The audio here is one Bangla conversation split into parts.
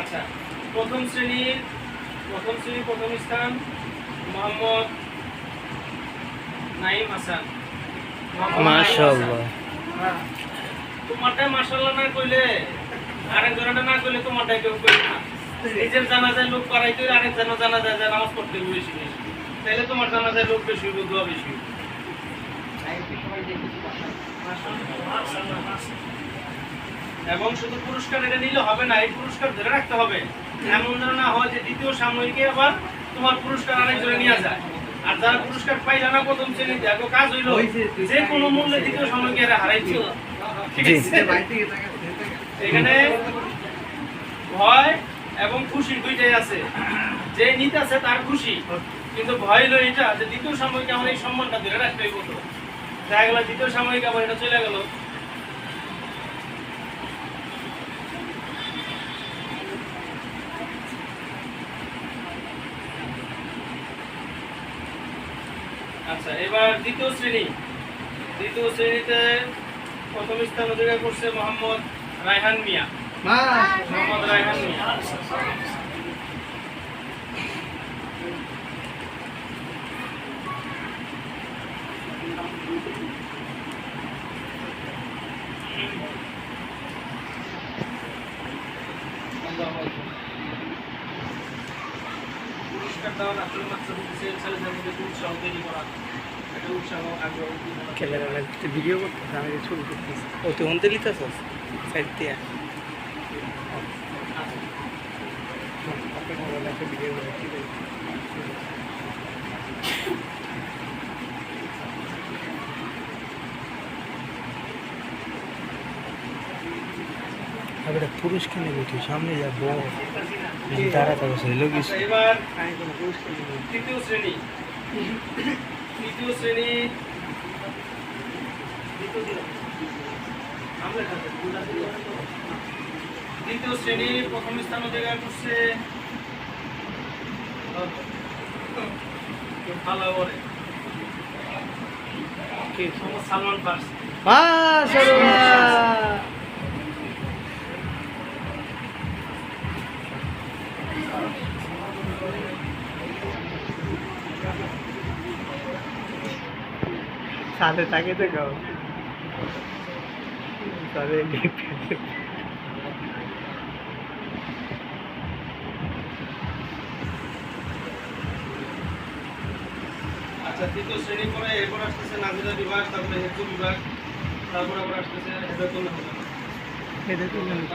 আচ্ছা প্রথম শ্রেণির প্রথম শ্রেণির প্রথম স্থান মোহাম্মদ নাইম হাসান। মোহাম্মদ নাইম মাশাআল্লাহ। হ্যাঁ। না কইলে আরেক জনটা না কইলে তোমারটাই কেউ কইবে না। নিজের জানাজায় লোক করাইতে আরেক জনের জানাজায় যায় নামাজ পড়তে হবে বেশি বেশি। তাইলে তোমার জানাজায় লোক বেশি হইব দোয়া বেশি হইব। এবং শুধু পুরস্কার এটা নিলে হবে না এই পুরস্কার ধরে রাখতে হবে। এমন যেন না হয় যে দ্বিতীয় সাময়িকে আবার তোমার পুরস্কার আরেকজনে নিয়ে যায়। আর যারা পুরস্কার পাইলা না প্রথম শ্রেণীতে এখন কাজ হইল যে কোনো মূল্যে দ্বিতীয় সাময়িকে এরা হারাইছিল। এখানে ভয় এবং খুশি দুইটাই আছে। যে নিতে আছে তার খুশি। কিন্তু ভয় হলো এটা যে দ্বিতীয় সাময়িক আমার এই সম্মানটা ধরে রাখতে হইব দেখা গেল দ্বিতীয় সাময়িক আবার এটা চলে গেল। আচ্ছা এবার দ্বিতীয় শ্রেণি। দ্বিতীয় শ্রেণীতে প্রথম স্থান অধিকার করছে মোহাম্মদ রায়হান মিয়া। মোহাম্মদ রায়হান মিয়া পুরস্কার দেওয়ার আসলে মাত্র হচ্ছে ছেলেদের মধ্যে একটু উৎসাহ তৈরি করা একটা উৎসাহ আগ্রহ ক্যামেরা লাগতে ভিডিও করতেছে আমি ছবি করতেছি ও তুই হন্তে লিতাছ সাইড দিয়া। ভিডিও এটা পুরস্কার নেবে তুই সামনে যা বল। দাঁড়াতে বসে লোক আচ্ছা, এবার তৃতীয় শ্রেণি। তৃতীয় শ্রেণি। দ্বিতীয় শ্রেণি প্রথম স্থান অধিকার করছে। ভালো করে মোহাম্মদ সালমান পার্স। সাথে থাকে তো গাও তবে আচ্ছা তৃতীয় শ্রেণি পরে এরপর আসতেছে নাজিরা বিভাগ তারপরে হেতু বিভাগ তারপর আবার আসতেছে নাজিরা হেতু বিভাগ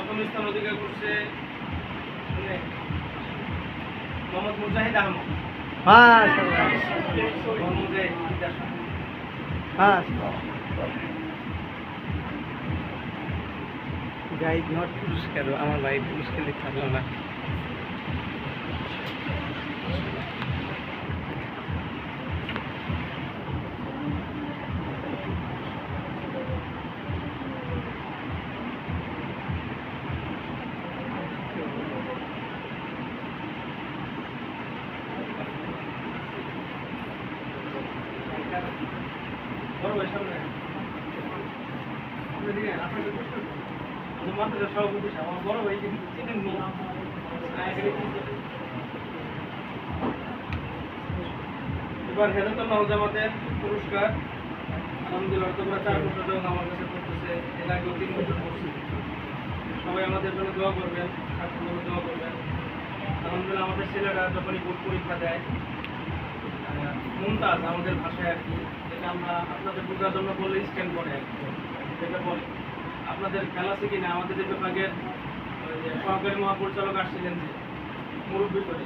প্রথম স্থান অধিকার করছে মানে, মোহাম্মদ মুজাহিদ আহমদ। নট পুরস্কার আমার ভাই পুরস্কার থাকল পারল না। এবার হেদায়তুল নাহ জামাতের পুরস্কার আলহামদুলিল্লাহ তোমরা চার বছর যখন আমার কাছে করতেছে এর আগেও তিন বছর করছি সবাই আমাদের জন্য দোয়া করবেন ছাত্রের দোয়া করবেন আলহামদুলিল্লাহ আমাদের ছেলেরা যখনই বোর্ড পরীক্ষা দেয় মুমতাজ আমাদের ভাষায় আর কি। আমরা আপনাদের বোঝার জন্য বলে স্ক্যান করে যেটা বলে। আপনাদের খেয়াল আছে কিনা আমাদের যে বিভাগের সহকারী মহাপরিচালক আসছিলেন যে, মুরব্বী করে,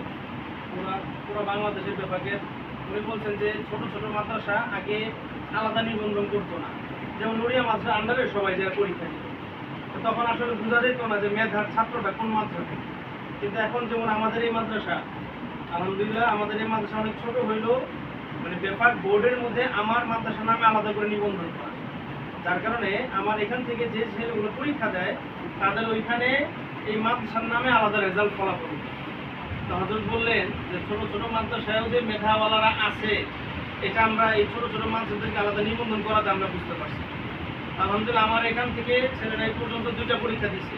পুরা, পুরো বাংলাদেশের বিভাগের উনি বলছেন যে, ছোট ছোট মাদ্রাসা আগে আলাদা নিবন্ধন করতো না। যেমন নুরিয়া মাদ্রাসা আন্ডারে সবাই যারা পরীক্ষা দিত। তখন আসলে বোঝা যেত না যে মেধার ছাত্রটা কোন মাদ্রাসা কিন্তু এখন যেমন আমাদের এই মাদ্রাসা, আলহামদুলিল্লাহ আমাদের এই মাদ্রাসা অনেক ছোট হইলেও মানে ব্যাপার বোর্ডের মধ্যে আমার মাদ্রাসা নামে আলাদা করে নিবন্ধন করা যার কারণে আমার এখান থেকে যে ছেলেগুলো পরীক্ষা দেয়, তাদের ওইখানে এই মাদ্রাসার নামে আলাদা রেজাল্ট ফলাফল। তো হজরত বললেন যে, ছোট ছোট মাদ্রাসায়ও যে মেধাওয়ালারা আছে এটা আমরা এই ছোট ছোট মাদ্রাসাদেরকে আলাদা নিবন্ধন করাতে আমরা বুঝতে পারছি আলহামদুলিল্লাহ, আমার এখান থেকে ছেলেরা এই পর্যন্ত দুইটা পরীক্ষা দিচ্ছে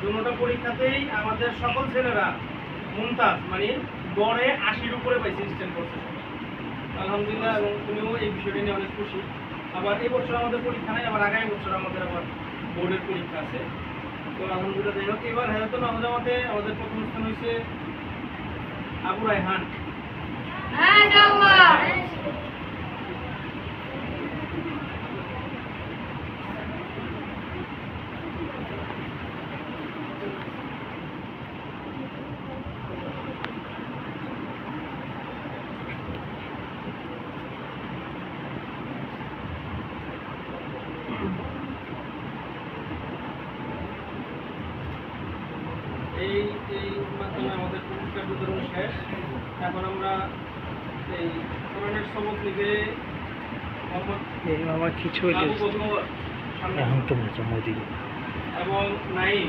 দুটোটা পরীক্ষাতেই আমাদের সকল ছেলেরা মুমতাজ মানে গড়ে আশির উপরে পাইছে স্ট্যান্ড করছে। আলহামদুলিল্লাহ, এবং তুমিও এই বিষয়টা নিয়ে অনেক খুশি। আবার এই বছর আমাদের পরীক্ষা নেই, আবার আগামী বছর আমাদের আবার বোর্ডের পরীক্ষা আছে। তো আলহামদুলিল্লাহ, যাই হোক, এবার আমাদের মতে আমাদের প্রথম স্থান হয়েছে আবু রায়হান মাশাআল্লাহ এই এই মাধ্যমে আমাদের পুরস্কার বিতরণ শেষ। এখন আমরা এই কোরআনের সবক লিখে আমার কিছু এখন এবং নাইম